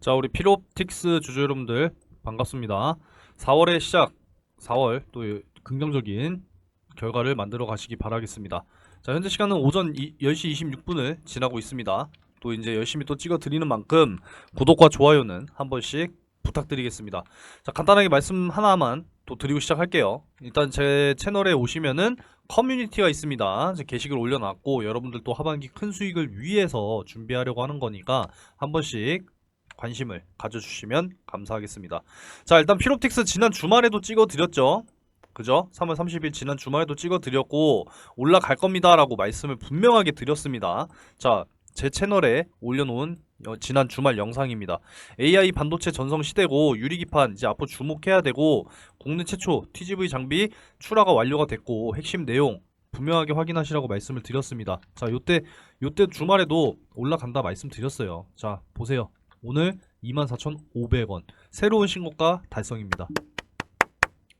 자, 우리 피롭틱스 주주 여러분들 반갑습니다. 4월의 시작, 4월 또 긍정적인 결과를 만들어 가시기 바라겠습니다. 자, 현재 시간은 오전 이, 10시 26분을 지나고 있습니다. 또 이제 열심히 또 찍어 드리는 만큼 구독과 좋아요는 한 번씩 부탁드리겠습니다. 자, 간단하게 말씀 하나만 또 드리고 시작할게요. 일단 제 채널에 오시면은 커뮤니티가 있습니다. 이제 게시글 올려놨고 여러분들 또 하반기 큰 수익을 위해서 준비하려고 하는 거니까 한 번씩 관심을 가져주시면 감사하겠습니다. 자, 일단 피롭틱스 지난 주말에도 찍어드렸죠. 그죠? 3월 30일 지난 주말에도 찍어드렸고 올라갈 겁니다 라고 말씀을 분명하게 드렸습니다. 자, 제 채널에 올려놓은 어, 지난 주말 영상입니다. AI 반도체 전성 시대고 유리기판 이제 앞으로 주목해야 되고 국내 최초 TGV 장비 출하가 완료가 됐고 핵심 내용 분명하게 확인하시라고 말씀을 드렸습니다. 자, 요때 요때 주말에도 올라간다 말씀드렸어요. 자, 보세요. 오늘 24,500원. 새로운 신고가 달성입니다.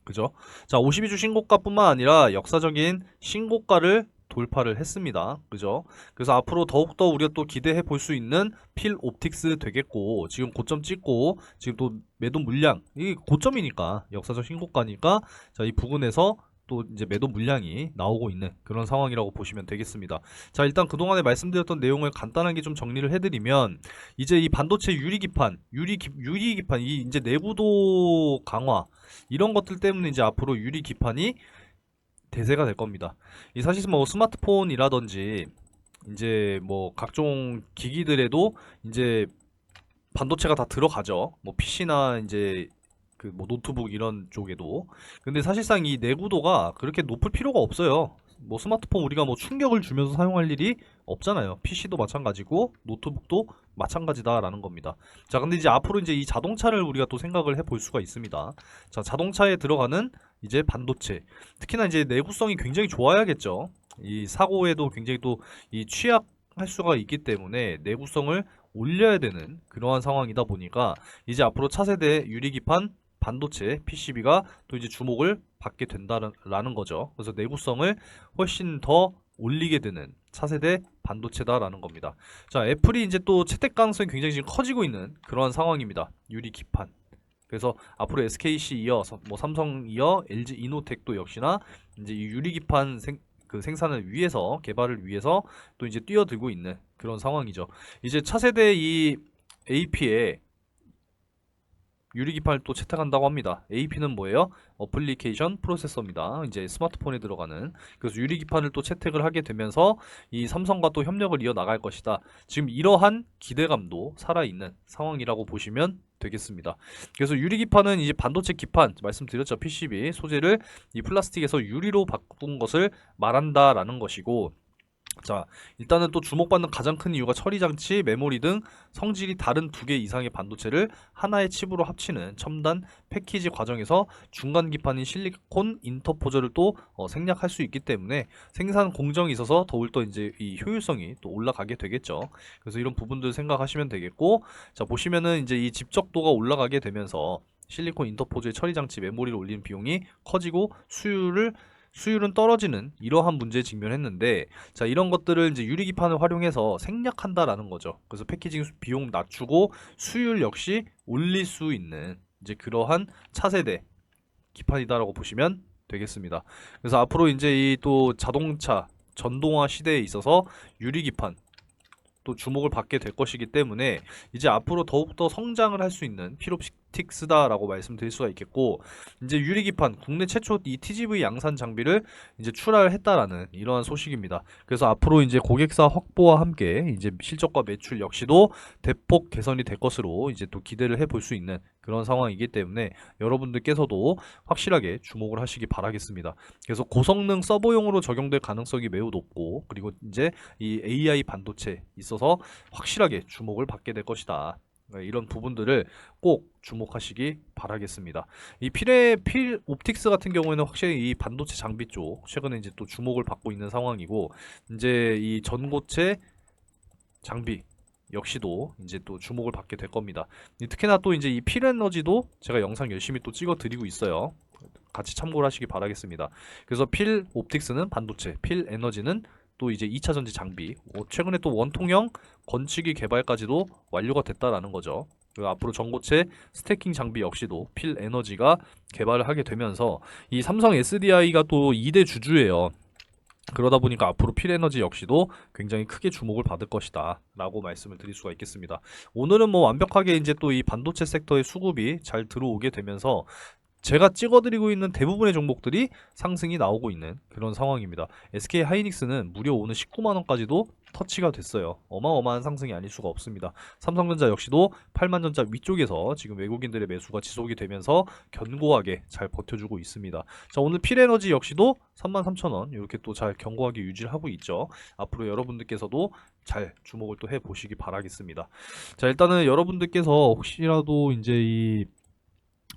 그죠? 자, 52주 신고가뿐만 아니라 역사적인 신고가를 돌파를 했습니다. 그죠? 그래서 앞으로 더욱더 우리가 또 기대해 볼 수 있는 필 옵틱스 되겠고, 지금 고점 찍고, 지금 또 매도 물량, 이 고점이니까, 역사적 신고가니까, 자, 이 부근에서 또 이제 매도 물량이 나오고 있는 그런 상황이라고 보시면 되겠습니다. 자, 일단 그동안에 말씀드렸던 내용을 간단하게 좀 정리를 해드리면, 이제 이 반도체 유리 기판, 유리, 유리 기판, 이 이제 내구도 강화, 이런 것들 때문에 이제 앞으로 유리 기판이 대세가 될 겁니다. 이 사실 뭐 스마트폰이라든지 이제 뭐 각종 기기들에도 이제 반도체가 다 들어가죠. 뭐 PC나 이제 그 뭐 노트북 이런 쪽에도. 근데 사실상 이 내구도가 그렇게 높을 필요가 없어요. 뭐 스마트폰 우리가 뭐 충격을 주면서 사용할 일이 없잖아요. PC도 마찬가지고 노트북도 마찬가지다라는 겁니다. 자, 근데 이제 앞으로 이제 이 자동차를 우리가 또 생각을 해 볼 수가 있습니다. 자, 자동차에 들어가는 이제 반도체. 특히나 이제 내구성이 굉장히 좋아야겠죠. 이 사고에도 굉장히 또 이 취약할 수가 있기 때문에 내구성을 올려야 되는 그러한 상황이다 보니까 이제 앞으로 차세대 유리기판 반도체 PCB가 또 이제 주목을 받게 된다라는 거죠. 그래서 내구성을 훨씬 더 올리게 되는 차세대 반도체다라는 겁니다. 자, 애플이 이제 또 채택 가능성이 굉장히 지금 커지고 있는 그러한 상황입니다. 유리 기판. 그래서 앞으로 SKC 이어, 서- 뭐 삼성 이어, LG 이노텍도 역시나 이제 이 유리 기판 생, 그 생산을 위해서 개발을 위해서 또 이제 뛰어들고 있는 그런 상황이죠. 이제 차세대 이 AP에 유리기판을 또 채택한다고 합니다. AP는 뭐예요? 어플리케이션 프로세서입니다. 이제 스마트폰에 들어가는. 그래서 유리기판을 또 채택을 하게 되면서 이 삼성과 또 협력을 이어 나갈 것이다. 지금 이러한 기대감도 살아있는 상황이라고 보시면 되겠습니다. 그래서 유리기판은 이제 반도체 기판 말씀드렸죠. PCB 소재를 이 플라스틱에서 유리로 바꾼 것을 말한다라는 것이고 자, 일단은 또 주목받는 가장 큰 이유가 처리 장치, 메모리 등 성질이 다른 두 개 이상의 반도체를 하나의 칩으로 합치는 첨단 패키지 과정에서 중간 기판인 실리콘 인터포저를 또 어, 생략할 수 있기 때문에 생산 공정이 있어서 더욱더 이제 이 효율성이 또 올라가게 되겠죠. 그래서 이런 부분들 생각하시면 되겠고, 자 보시면은 이제 이 집적도가 올라가게 되면서 실리콘 인터포저의 처리 장치 메모리를 올리는 비용이 커지고 수율을 수율은 떨어지는 이러한 문제에 직면했는데 자 이런 것들을 이제 유리기판을 활용해서 생략한다라는 거죠. 그래서 패키징 수- 비용 낮추고 수율 역시 올릴 수 있는 이제 그러한 차세대 기판이다라고 보시면 되겠습니다. 그래서 앞으로 이제 이 또 자동차 전동화 시대에 있어서 유리기판 또 주목을 받게 될 것이기 때문에 이제 앞으로 더욱더 성장을 할 수 있는 피롭 틱스다라고 말씀드릴 수가 있겠고 이제 유리기판 국내 최초 이 TGV 양산 장비를 이제 출하를 했다라는 이러한 소식입니다. 그래서 앞으로 이제 고객사 확보와 함께 이제 실적과 매출 역시도 대폭 개선이 될 것으로 이제 또 기대를 해볼 수 있는 그런 상황이기 때문에 여러분들께서도 확실하게 주목을 하시기 바라겠습니다. 그래서 고성능 서버용으로 적용될 가능성이 매우 높고 그리고 이제 이 AI 반도체 있어서 확실하게 주목을 받게 될 것이다. 네, 이런 부분들을 꼭 주목하시기 바라겠습니다. 이 필의 필 옵틱스 같은 경우에는 확실히 이 반도체 장비 쪽 최근에 이제 또 주목을 받고 있는 상황이고 이제 이 전고체 장비 역시도 이제 또 주목을 받게 될 겁니다. 이 특히나 또 이제 이 필 에너지도 제가 영상 열심히 또 찍어 드리고 있어요. 같이 참고를 하시기 바라겠습니다. 그래서 필 옵틱스는 반도체, 필 에너지는 또 이제 2차 전지 장비. 어, 최근에 또 원통형 건축기 개발까지도 완료가 됐다라는 거죠. 앞으로 전고체 스태킹 장비 역시도 필 에너지가 개발을 하게 되면서 이 삼성 SDI가 또 2대 주주예요. 그러다 보니까 앞으로 필 에너지 역시도 굉장히 크게 주목을 받을 것이다 라고 말씀을 드릴 수가 있겠습니다. 오늘은 뭐 완벽하게 이제 또 이 반도체 섹터의 수급이 잘 들어오게 되면서 제가 찍어드리고 있는 대부분의 종목들이 상승이 나오고 있는 그런 상황입니다. SK 하이닉스는 무려 오늘 19만 원까지도 터치가 됐어요. 어마어마한 상승이 아닐 수가 없습니다. 삼성전자 역시도 8만 전자 위쪽에서 지금 외국인들의 매수가 지속이 되면서 견고하게 잘 버텨주고 있습니다. 자 오늘 필에너지 역시도 3만 3천 원 이렇게 또 잘 견고하게 유지를 하고 있죠. 앞으로 여러분들께서도 잘 주목을 또 해보시기 바라겠습니다. 자 일단은 여러분들께서 혹시라도 이제 이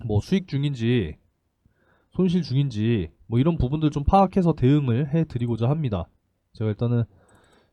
뭐 수익 중인지 손실 중인지 뭐 이런 부분들 좀 파악해서 대응을 해 드리고자 합니다. 제가 일단은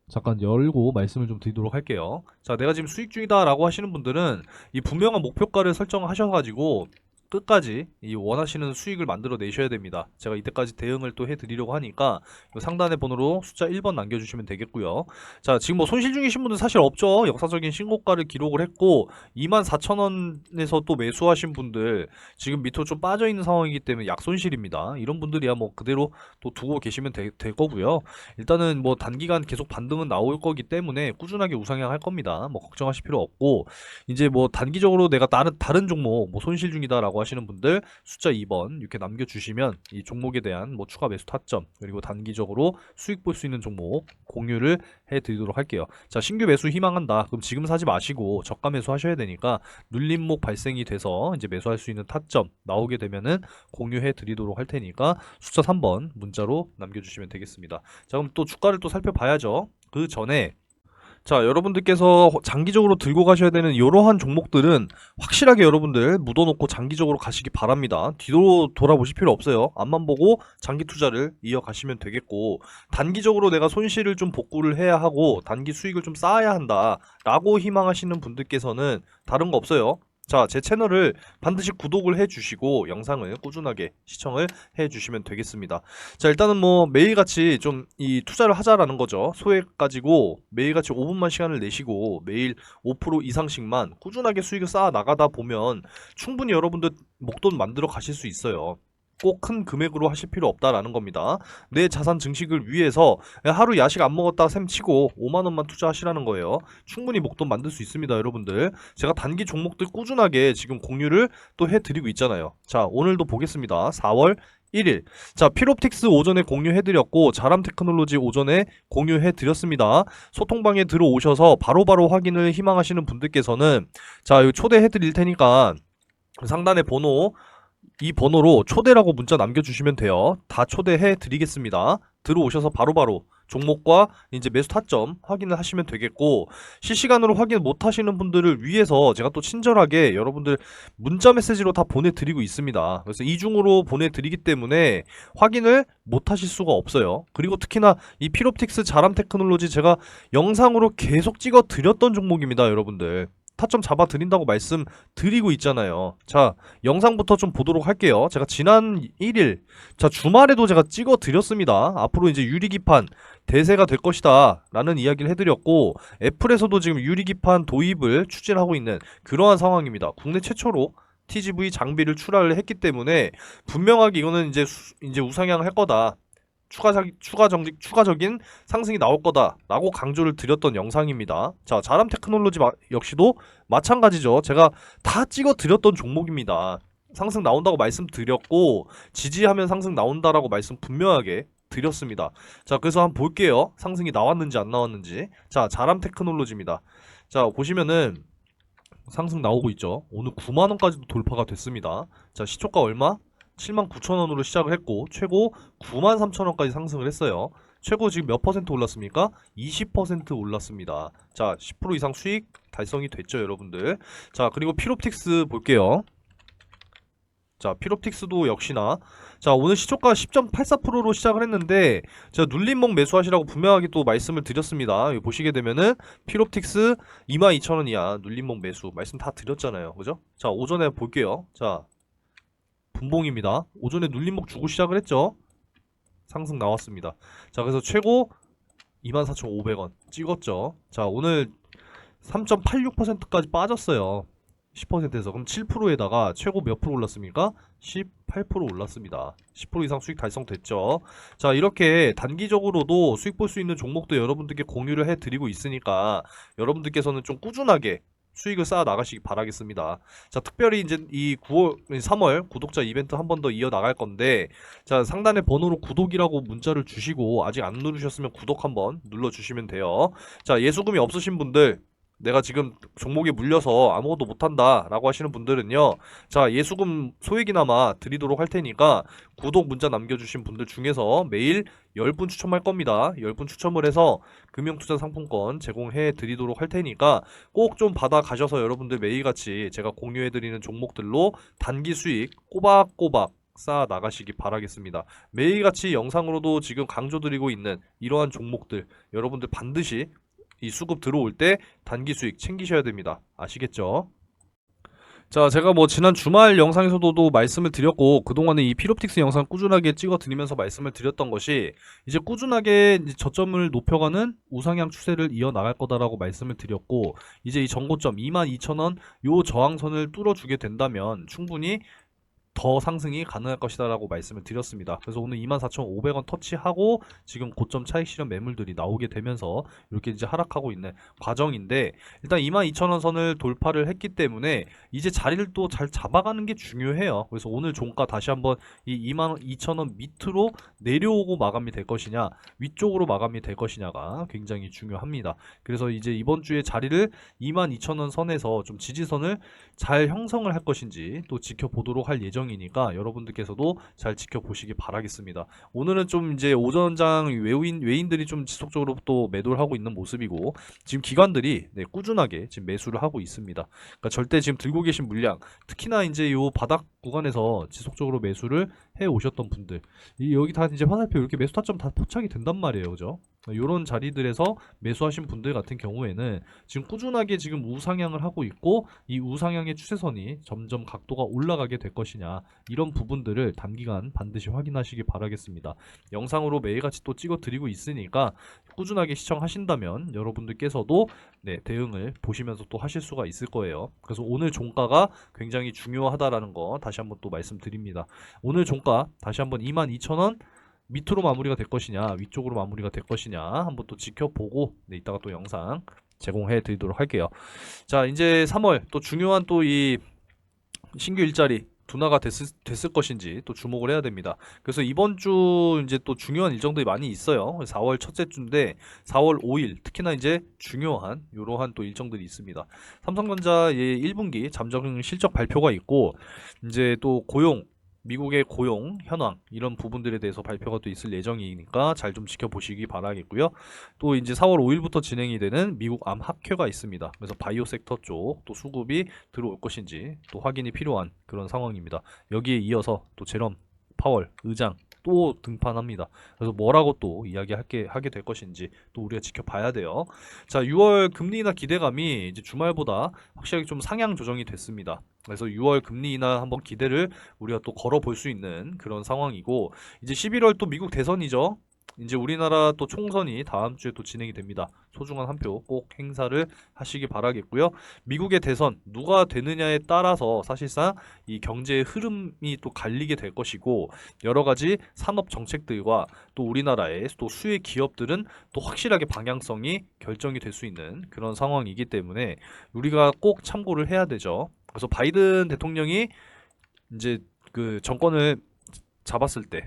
잠깐 열고 말씀을 좀 드리도록 할게요. 자, 내가 지금 수익 중이다 라고 하시는 분들은 이 분명한 목표가를 설정하셔가지고 끝까지 이 원하시는 수익을 만들어 내셔야 됩니다. 제가 이때까지 대응을 또 해드리려고 하니까 이 상단의 번호로 숫자 1번 남겨주시면 되겠고요. 자, 지금 뭐 손실 중이신 분은 사실 없죠. 역사적인 신고가를 기록을 했고 24,000원에서 또 매수하신 분들 지금 밑으로 좀 빠져 있는 상황이기 때문에 약손실입니다. 이런 분들이야 뭐 그대로 또 두고 계시면 되, 될 거고요. 일단은 뭐 단기간 계속 반등은 나올 거기 때문에 꾸준하게 우상향할 겁니다. 뭐 걱정하실 필요 없고 이제 뭐 단기적으로 내가 다른 다른 종목 뭐 손실 중이다라고 하시는 분들 숫자 2번 이렇게 남겨주시면 이 종목에 대한 뭐 추가 매수 타점 그리고 단기적으로 수익 볼 수 있는 종목 공유를 해드리도록 할게요. 자 신규 매수 희망한다. 그럼 지금 사지 마시고 저가 매수 하셔야 되니까 눌림목 발생이 돼서 이제 매수할 수 있는 타점 나오게 되면은 공유해 드리도록 할 테니까 숫자 3번 문자로 남겨주시면 되겠습니다. 자 그럼 또 주가를 또 살펴봐야죠. 그 전에 자, 여러분들께서 장기적으로 들고 가셔야 되는 이러한 종목들은 확실하게 여러분들 묻어놓고 장기적으로 가시기 바랍니다. 뒤로 돌아보실 필요 없어요. 앞만 보고 장기 투자를 이어가시면 되겠고, 단기적으로 내가 손실을 좀 복구를 해야 하고, 단기 수익을 좀 쌓아야 한다. 라고 희망하시는 분들께서는 다른 거 없어요. 자, 제 채널을 반드시 구독을 해주시고 영상을 꾸준하게 시청을 해주시면 되겠습니다. 자, 일단은 뭐 매일같이 좀 이 투자를 하자라는 거죠. 소액 가지고 매일같이 5분만 시간을 내시고 매일 5% 이상씩만 꾸준하게 수익을 쌓아 나가다 보면 충분히 여러분들 목돈 만들어 가실 수 있어요. 꼭 큰 금액으로 하실 필요 없다라는 겁니다. 내 자산 증식을 위해서 하루 야식 안 먹었다 셈 치고 5만 원만 투자하시라는 거예요. 충분히 목돈 만들 수 있습니다, 여러분들. 제가 단기 종목들 꾸준하게 지금 공유를 또 해드리고 있잖아요. 자, 오늘도 보겠습니다. 4월 1일. 자, 필옵틱스 오전에 공유해드렸고, 자람 테크놀로지 오전에 공유해드렸습니다. 소통방에 들어오셔서 바로바로 확인을 희망하시는 분들께서는, 자, 이 초대해드릴 테니까, 상단의 번호, 이 번호로 초대라고 문자 남겨주시면 돼요. 다 초대해 드리겠습니다. 들어오셔서 바로 바로 종목과 이제 매수 타점 확인을 하시면 되겠고 실시간으로 확인 못 하시는 분들을 위해서 제가 또 친절하게 여러분들 문자 메시지로 다 보내드리고 있습니다. 그래서 이중으로 보내드리기 때문에 확인을 못 하실 수가 없어요. 그리고 특히나 이 필옵틱스 자람 테크놀로지 제가 영상으로 계속 찍어 드렸던 종목입니다, 여러분들. 타점 잡아 드린다고 말씀 드리고 있잖아요. 자, 영상부터 좀 보도록 할게요. 제가 지난 1일, 자, 주말에도 제가 찍어 드렸습니다. 앞으로 이제 유리기판 대세가 될 것이다. 라는 이야기를 해드렸고, 애플에서도 지금 유리기판 도입을 추진하고 있는 그러한 상황입니다. 국내 최초로 TGV 장비를 출하를 했기 때문에 분명하게 이거는 이제 수- 이제 우상향을 할 거다. 추가적 추가적 추가적인 상승이 나올 거다라고 강조를 드렸던 영상입니다. 자, 자람 테크놀로지 마- 역시도 마찬가지죠. 제가 다 찍어 드렸던 종목입니다. 상승 나온다고 말씀드렸고 지지하면 상승 나온다라고 말씀 분명하게 드렸습니다. 자, 그래서 한번 볼게요. 상승이 나왔는지 안 나왔는지. 자, 자람 테크놀로지입니다. 자, 보시면은 상승 나오고 있죠. 오늘 9만 원까지도 돌파가 됐습니다. 자, 시초가 얼마? 7만 9천 원으로 시작을 했고 최고 9만 3천 원까지 상승을 했어요. 최고 지금 몇 퍼센트 올랐습니까? 20% 올랐습니다. 자, 10% 이상 수익 달성이 됐죠, 여러분들. 자, 그리고 필옵틱스 볼게요. 자, 필옵틱스도 역시나 자, 오늘 시초가 10.84%로 시작을 했는데 제가 눌림목 매수하시라고 분명하게 또 말씀을 드렸습니다. 보시게 되면은 필옵틱스 22,000원이야. 눌림목 매수 말씀 다 드렸잖아요. 그죠? 자, 오전에 볼게요. 자, 분봉입니다. 오전에 눌림목 주고 시작을 했죠. 상승 나왔습니다. 자, 그래서 최고 24,500원 찍었죠. 자, 오늘 3.86%까지 빠졌어요. 10%에서 그럼 7%에다가 최고 몇 프로 올랐습니까? 18% 올랐습니다. 10% 이상 수익 달성됐죠. 자, 이렇게 단기적으로도 수익 볼 수 있는 종목도 여러분들께 공유를 해 드리고 있으니까 여러분들께서는 좀 꾸준하게 수익을 쌓아 나가시기 바라겠습니다. 자, 특별히 이제 이 9월, 3월 구독자 이벤트 한 번 더 이어 나갈 건데, 자, 상단에 번호로 구독이라고 문자를 주시고, 아직 안 누르셨으면 구독 한번 눌러주시면 돼요. 자, 예수금이 없으신 분들, 내가 지금 종목에 물려서 아무것도 못한다 라고 하시는 분들은요 자 예수금 소액이나마 드리도록 할 테니까 구독 문자 남겨주신 분들 중에서 매일 10분 추첨할 겁니다 10분 추첨을 해서 금융투자 상품권 제공해 드리도록 할 테니까 꼭 좀 받아 가셔서 여러분들 매일같이 제가 공유해 드리는 종목들로 단기 수익 꼬박꼬박 쌓아 나가시기 바라겠습니다. 매일같이 영상으로도 지금 강조드리고 있는 이러한 종목들 여러분들 반드시 이 수급 들어올 때 단기 수익 챙기셔야 됩니다. 아시겠죠? 자, 제가 뭐 지난 주말 영상에서도 또 말씀을 드렸고 그동안에 이 피롭틱스 영상 꾸준하게 찍어 드리면서 말씀을 드렸던 것이 이제 꾸준하게 이제 저점을 높여가는 우상향 추세를 이어 나갈 거다라고 말씀을 드렸고 이제 이 전고점 22,000원 요 저항선을 뚫어 주게 된다면 충분히 더 상승이 가능할 것이다라고 말씀을 드렸습니다. 그래서 오늘 24,500원 터치하고 지금 고점 차익 실현 매물들이 나오게 되면서 이렇게 이제 하락하고 있는 과정인데 일단 22,000원 선을 돌파를 했기 때문에 이제 자리를 또 잘 잡아가는 게 중요해요. 그래서 오늘 종가 다시 한번 이 22,000원 밑으로 내려오고 마감이 될 것이냐 위쪽으로 마감이 될 것이냐가 굉장히 중요합니다. 그래서 이제 이번 주에 자리를 22,000원 선에서 좀 지지선을 잘 형성을 할 것인지 또 지켜보도록 할 예정 이니까 여러분들께서도 잘 지켜보시기 바라겠습니다. 오늘은 좀 이제 오전장 외인 외인들이 좀 지속적으로 또 매도를 하고 있는 모습이고 지금 기관들이 네, 꾸준하게 지금 매수를 하고 있습니다. 그러니까 절대 지금 들고 계신 물량 특히나 이제 요 바닥 구간에서 지속적으로 매수를 해 오셨던 분들 이 여기 다 이제 화살표 이렇게 매수 타점 다 포착이 된단 말이에요, 그죠? 이런 자리들에서 매수하신 분들 같은 경우에는 지금 꾸준하게 지금 우상향을 하고 있고 이 우상향의 추세선이 점점 각도가 올라가게 될 것이냐 이런 부분들을 단기간 반드시 확인하시기 바라겠습니다. 영상으로 매일같이 또 찍어 드리고 있으니까 꾸준하게 시청하신다면 여러분들께서도 네, 대응을 보시면서 또 하실 수가 있을 거예요. 그래서 오늘 종가가 굉장히 중요하다라는 거 다시 한번 또 말씀드립니다. 오늘 종가 다시 한번 22,000원 밑으로 마무리가 될 것이냐 위쪽으로 마무리가 될 것이냐 한번 또 지켜보고 네, 이따가 또 영상 제공해 드리도록 할게요. 자 이제 3월 또 중요한 또 이 신규 일자리 둔화가 됐을, 됐을 것인지 또 주목을 해야 됩니다. 그래서 이번 주 이제 또 중요한 일정들이 많이 있어요. 4월 첫째 주인데 4월 5일 특히나 이제 중요한 이러한 또 일정들이 있습니다. 삼성전자 의 1분기 잠정 실적 발표가 있고 이제 또 고용 미국의 고용 현황 이런 부분들에 대해서 발표가 또 있을 예정이니까 잘 좀 지켜보시기 바라겠고요. 또 이제 4월 5일부터 진행이 되는 미국 암 학회가 있습니다. 그래서 바이오 섹터 쪽 또 수급이 들어올 것인지 또 확인이 필요한 그런 상황입니다. 여기에 이어서 또 제롬 파월 의장 또 등판합니다. 그래서 뭐라고 또 이야기하게 하게 될 것인지 또 우리가 지켜봐야 돼요. 자, 6월 금리 인하 기대감이 이제 주말보다 확실하게 좀 상향 조정이 됐습니다. 그래서 6월 금리 인하 한번 기대를 우리가 또 걸어 볼 수 있는 그런 상황이고 이제 11월 또 미국 대선이죠. 이제 우리나라 또 총선이 다음 주에 또 진행이 됩니다. 소중한 한 표 꼭 행사를 하시기 바라겠고요. 미국의 대선 누가 되느냐에 따라서 사실상 이 경제의 흐름이 또 갈리게 될 것이고 여러 가지 산업 정책들과 또 우리나라의 또 수혜 기업들은 또 확실하게 방향성이 결정이 될 수 있는 그런 상황이기 때문에 우리가 꼭 참고를 해야 되죠. 그래서 바이든 대통령이 이제 그 정권을 잡았을 때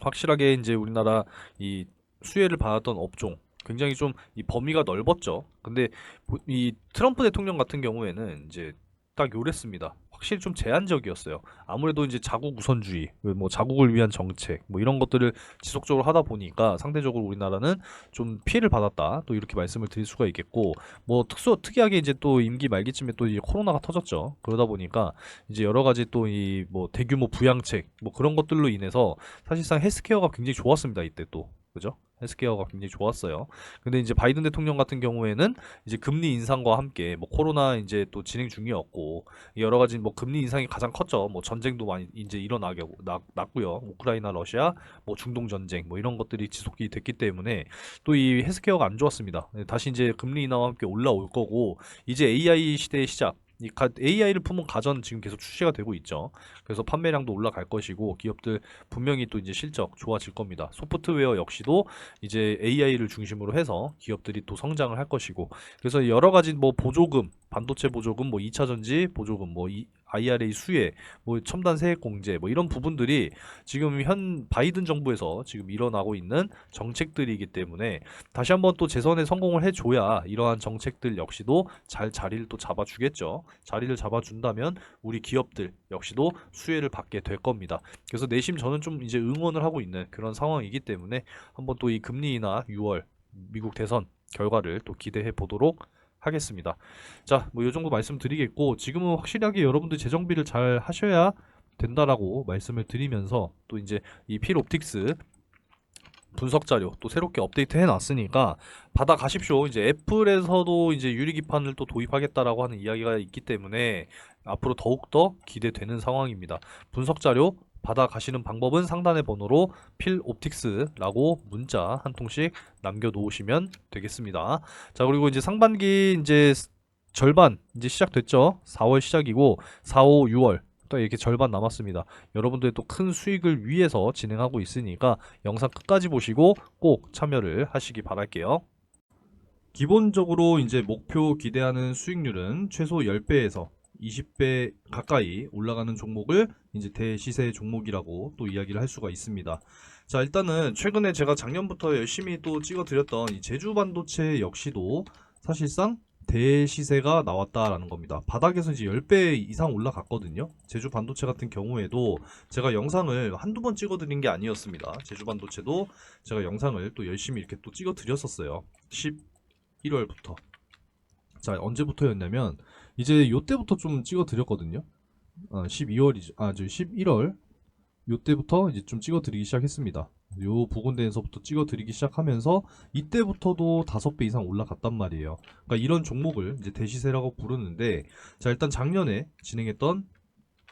확실하게 이제 우리나라 이 수혜를 받았던 업종 굉장히 좀 이 범위가 넓었죠. 근데 보- 이 트럼프 대통령 같은 경우에는 이제 딱 요랬습니다. 확실히 좀 제한적이었어요. 아무래도 이제 자국 우선주의, 뭐 자국을 위한 정책, 뭐 이런 것들을 지속적으로 하다 보니까 상대적으로 우리나라는 좀 피해를 받았다. 또 이렇게 말씀을 드릴 수가 있겠고, 뭐 특수 특이하게 이제 또 임기 말기쯤에 또 코로나가 터졌죠. 그러다 보니까 이제 여러 가지 또 이 뭐 대규모 부양책, 뭐 그런 것들로 인해서 사실상 헬스케어가 굉장히 좋았습니다. 이때 또 그죠? 헬스케어가 굉장히 좋았어요. 근데 이제 바이든 대통령 같은 경우에는 이제 금리 인상과 함께 뭐 코로나 이제 또 진행 중이었고 여러 가지 뭐 금리 인상이 가장 컸죠. 뭐 전쟁도 많이 이제 일어나게 나- 났고요. 우크라이나 러시아 뭐 중동 전쟁 뭐 이런 것들이 지속이 됐기 때문에 또 이 헬스케어가 안 좋았습니다. 네, 다시 이제 금리 인하와 함께 올라올 거고 이제 AI 시대의 시작 이 AI를 품은 가전 지금 계속 출시가 되고 있죠. 그래서 판매량도 올라갈 것이고 기업들 분명히 또 이제 실적 좋아질 겁니다. 소프트웨어 역시도 이제 AI를 중심으로 해서 기업들이 또 성장을 할 것이고 그래서 여러 가지 뭐 보조금, 반도체 보조금, 뭐 2차 전지 보조금, 뭐 이, IRA 수혜, 뭐 첨단 세액 공제, 뭐 이런 부분들이 지금 현 바이든 정부에서 지금 일어나고 있는 정책들이기 때문에 다시 한번 또 재선에 성공을 해줘야 이러한 정책들 역시도 잘 자리를 또 잡아주겠죠. 자리를 잡아준다면 우리 기업들 역시도 수혜를 받게 될 겁니다. 그래서 내심 저는 좀 이제 응원을 하고 있는 그런 상황이기 때문에 한번 또 이 금리 인하 6월 미국 대선 결과를 또 기대해 보도록 하겠습니다. 자, 뭐 이 정도 말씀드리겠고 지금은 확실하게 여러분들 재정비를 잘 하셔야 된다라고 말씀을 드리면서 또 이제 이 필옵틱스 분석 자료 또 새롭게 업데이트 해 놨으니까 받아 가십시오. 이제 애플에서도 이제 유리 기판을 또 도입하겠다라고 하는 이야기가 있기 때문에 앞으로 더욱더 기대되는 상황입니다. 분석 자료 받아 가시는 방법은 상단의 번호로 필옵틱스라고 문자 한 통씩 남겨 놓으시면 되겠습니다. 자, 그리고 이제 상반기 이제 절반 이제 시작됐죠. 4월 시작이고 4, 5, 6월 또 이렇게 절반 남았습니다. 여러분들의 또 큰 수익을 위해서 진행하고 있으니까 영상 끝까지 보시고 꼭 참여를 하시기 바랄게요. 기본적으로 이제 목표 기대하는 수익률은 최소 10배에서 20배 가까이 올라가는 종목을 이제 대시세 종목이라고 또 이야기를 할 수가 있습니다. 자, 일단은 최근에 제가 작년부터 열심히 또 찍어드렸던 이 제주 반도체 역시도 사실상 대시세가 나왔다라는 겁니다. 바닥에서 이제 10배 이상 올라갔거든요. 제주 반도체 같은 경우에도 제가 영상을 한두 번 찍어드린 게 아니었습니다. 제주 반도체도 제가 영상을 또 열심히 이렇게 또 찍어드렸었어요. 11월부터. 자, 언제부터였냐면 이제 요때부터 좀 찍어드렸거든요. 아, 12월이죠. 아, 저 11월 요때부터 이제 좀 찍어드리기 시작했습니다. 요 부근대에서부터 찍어드리기 시작하면서 이때부터도 다섯 배 이상 올라갔단 말이에요. 그러니까 이런 종목을 이제 대시세라고 부르는데 자 일단 작년에 진행했던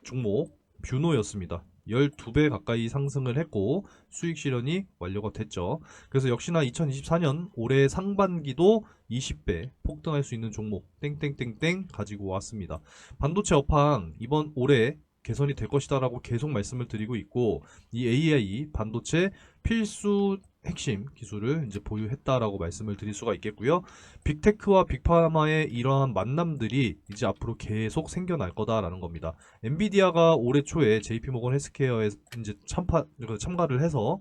종목 뷰노였습니다. 12배 가까이 상승을 했고 수익 실현이 완료가 됐죠. 그래서 역시나 2024년 올해 상반기도 20배 폭등할 수 있는 종목 땡땡땡땡 가지고 왔습니다. 반도체 업황 이번 올해 개선이 될 것이다라고 계속 말씀을 드리고 있고 이 AI 반도체 필수 핵심 기술을 이제 보유했다라고 말씀을 드릴 수가 있겠고요. 빅테크와 빅파마의 이러한 만남들이 이제 앞으로 계속 생겨날 거다라는 겁니다. 엔비디아가 올해 초에 JP모건 헬스케어에 이제 참파, 참가를 해서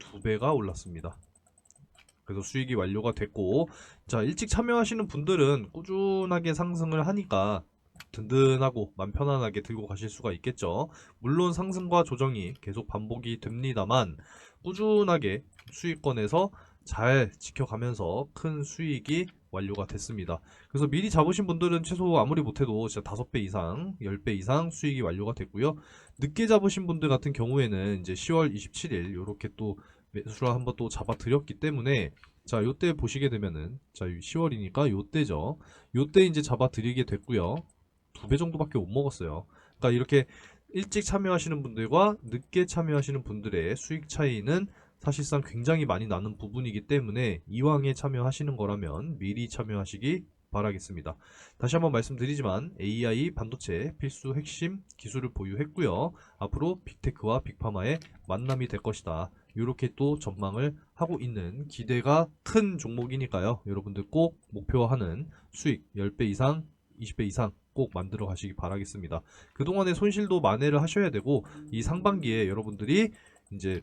12배가 올랐습니다. 그래서 수익이 완료가 됐고 자 일찍 참여하시는 분들은 꾸준하게 상승을 하니까 든든하고 맘 편안하게 들고 가실 수가 있겠죠. 물론 상승과 조정이 계속 반복이 됩니다만 꾸준하게 수익권에서 잘 지켜가면서 큰 수익이 완료가 됐습니다. 그래서 미리 잡으신 분들은 최소 아무리 못해도 진짜 5배 이상, 10배 이상 수익이 완료가 됐고요. 늦게 잡으신 분들 같은 경우에는 이제 10월 27일 이렇게 또 매수를 한번 또 잡아 드렸기 때문에 자 요때 보시게 되면은 자 10월이니까 요때죠. 요때 이제 잡아 드리게 됐고요. 두 배 정도밖에 못 먹었어요. 그러니까 이렇게 일찍 참여하시는 분들과 늦게 참여하시는 분들의 수익 차이는 사실상 굉장히 많이 나는 부분이기 때문에 이왕에 참여하시는 거라면 미리 참여하시기 바라겠습니다. 다시 한번 말씀드리지만 AI 반도체 필수 핵심 기술을 보유했고요. 앞으로 빅테크와 빅파마의 만남이 될 것이다. 이렇게 또 전망을 하고 있는 기대가 큰 종목이니까요. 여러분들 꼭 목표하는 수익 10배 이상, 20배 이상 꼭꼭 만들어 가시기 바라겠습니다. 그동안의 손실도 만회를 하셔야 되고 이 상반기에 여러분들이 이제